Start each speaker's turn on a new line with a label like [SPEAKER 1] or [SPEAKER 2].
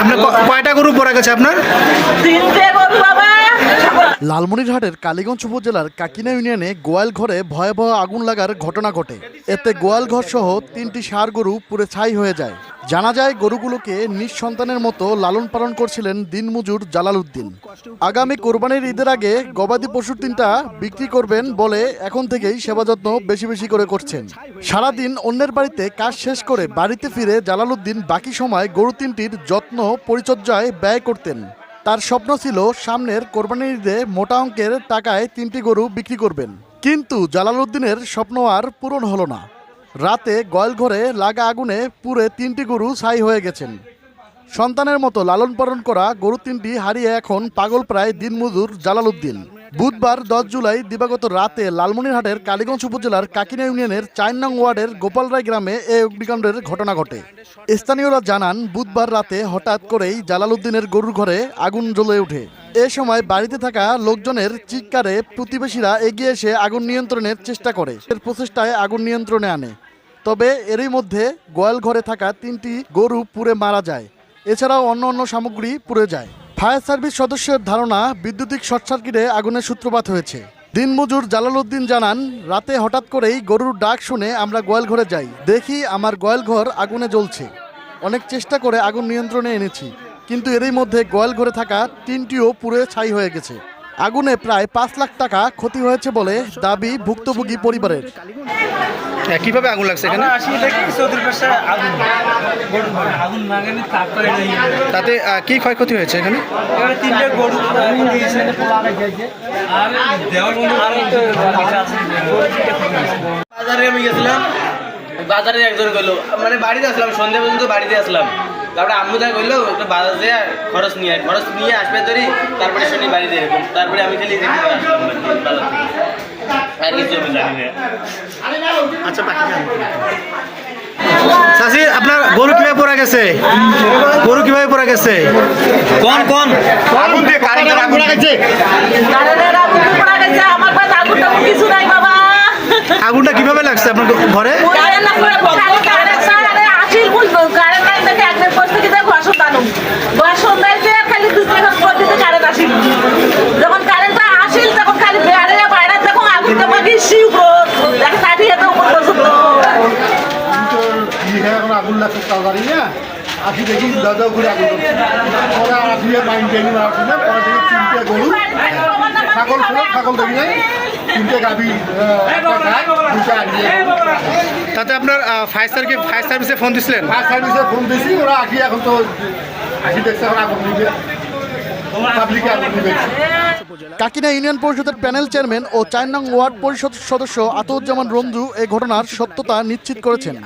[SPEAKER 1] আপনার কয়টা গরু পড়ে গেছে আপনার?
[SPEAKER 2] তিনটে গরু বাবা।
[SPEAKER 3] লালমনিরহাটের কালীগঞ্জ উপজেলার কাকিনা ইউনিয়নে গোয়াল ঘরে ভয়াবহ আগুন লাগার ঘটনা ঘটে। এতে গোয়াল ঘর সহ তিনটি ষাঁড় গরু পুড়ে ছাই হয়ে যায়। জানা যায়, গরুগুলোকে নিঃসন্তানের মতো লালন পালন করছিলেন দিনমজুর জালাল উদ্দিন আগামী কোরবানির ঈদের আগে গবাদি পশুর তিনটা বিক্রি করবেন বলে এখন থেকেই সেবা যত্ন বেশি বেশি করে করছেন। সারাদিন অন্যের বাড়িতে কাজ শেষ করে বাড়িতে ফিরে জালালউদ্দিন বাকি সময় গরু তিনটির যত্ন, পরিচর্যায় ব্যয় করতেন। তার স্বপ্ন ছিল সামনের কোরবানির ঈদে মোটা অঙ্কের টাকায় তিনটি গরু বিক্রি করবেন। কিন্তু জালালউদ্দিনের স্বপ্ন আর পূরণ হলো না। রাতে গয়াল ঘরে লাগা আগুনে পুড়ে তিনটি গরু ছাই হয়ে গেছেন। সন্তানের মতো লালন পালন করা গরু তিনটি হারিয়ে এখন পাগল প্রায় দিনমজুর জালালউদ্দিন। বুধবার দশ জুলাই দিবাগত রাতে লালমনিরহাটের কালীগঞ্জ উপজেলার কাকিনা ইউনিয়নের চার নং ওয়ার্ডের গোপালরায় গ্রামে এই অগ্নিকাণ্ডের ঘটনা ঘটে। স্থানীয়রা জানান, বুধবার রাতে হঠাৎ করেই জালালউদ্দিনের গরুর ঘরে আগুন জ্বলে ওঠে। এ সময় বাড়িতে থাকা লোকজনের চিৎকারে প্রতিবেশীরা এগিয়ে এসে আগুন নিয়ন্ত্রণের চেষ্টা করে। এর প্রচেষ্টায় আগুন নিয়ন্ত্রণে আনে। তবে এরই মধ্যে গোয়াল ঘরে থাকা তিনটি গরু পুড়ে মারা যায়। এছাড়াও অন্য অন্য সামগ্রী পুড়ে যায়। ফায়ার সার্ভিস সদস্যের ধারণা, বিদ্যুতিক শর্ট সার্কিটে আগুনের সূত্রপাত হয়েছে। দিনমজুর জালালউদ্দিন জানান, রাতে হঠাৎ করেই গরুর ডাক শুনে আমরা গোয়াল ঘরে যাই। দেখি আমার গোয়াল ঘর আগুনে জ্বলছে। অনেক চেষ্টা করে আগুন নিয়ন্ত্রণে এনেছি, কিন্তু এরই মধ্যে গোয়াল ঘরে থাকা তিনটিও পুড়ে ছাই হয়ে গেছে। আগুনে প্রায় পাঁচ লাখ টাকা ক্ষতি হয়েছে বলে দাবি ভুক্তভোগী পরিবারের।
[SPEAKER 1] হ্যাঁ, কীভাবে আগুন লাগছে এখানে? তাতে কি ক্ষয়ক্ষতি হয়েছে এখানে?
[SPEAKER 4] তিনটে গরু।
[SPEAKER 5] বাজারে আমি গেছিলাম। বাজারে একজন গেলো মানে বাড়িতে আসলাম সন্ধ্যা পর্যন্ত বাড়িতে আসলাম। তারপরে আম্মু যা করল একটু বাজার যেয়ে খরচ নিয়ে। খরচ নিয়ে আসবে ধরি তারপরে শুনি বাড়িতে এরকম। তারপরে আমি খালি আর কিছু আমি জানি না।
[SPEAKER 1] আচ্ছা বাকি চাষি আপনার গরু কীভাবে পড়া গেছে? গরু কীভাবে পড়ে গেছে? কোন কোন? আগুন দিয়ে কারেন্টের আগুন গেছে।
[SPEAKER 2] কারেন্টের আগুন তো পড়া গেছে আমার কাছে আগুন টাগুন কিছু নাই বাবা।
[SPEAKER 1] আগুনটা কীভাবে লাগছে আপনার ঘরে?
[SPEAKER 6] আসি দেখি দাদা করে আগুন পরে আর টেনি মারছি না পরে দেখি তিনটে গরু ছাগল ছিল ছাগল দেখি নাই। তিনটে গাভি
[SPEAKER 1] তাতে আপনার ফায়ার সার্ভিস ফায়ার সার্ভিসে ফোন দিছিলেন?
[SPEAKER 6] ফায়ার সার্ভিসে ফোন দিয়েছি ওরা আসি এখন তো আসি দেখছে এখন আগুন নিবে পাবলিকে আগুন নিবে
[SPEAKER 3] কাকিনা ইউনিয়ন পরিষদের প্যানেল চেয়ারম্যান ও চার নং ওয়ার্ড পরিষদ সদস্য আতউজ্জামান রঞ্জু এই ঘটনার সত্যতা নিশ্চিত করেছেন।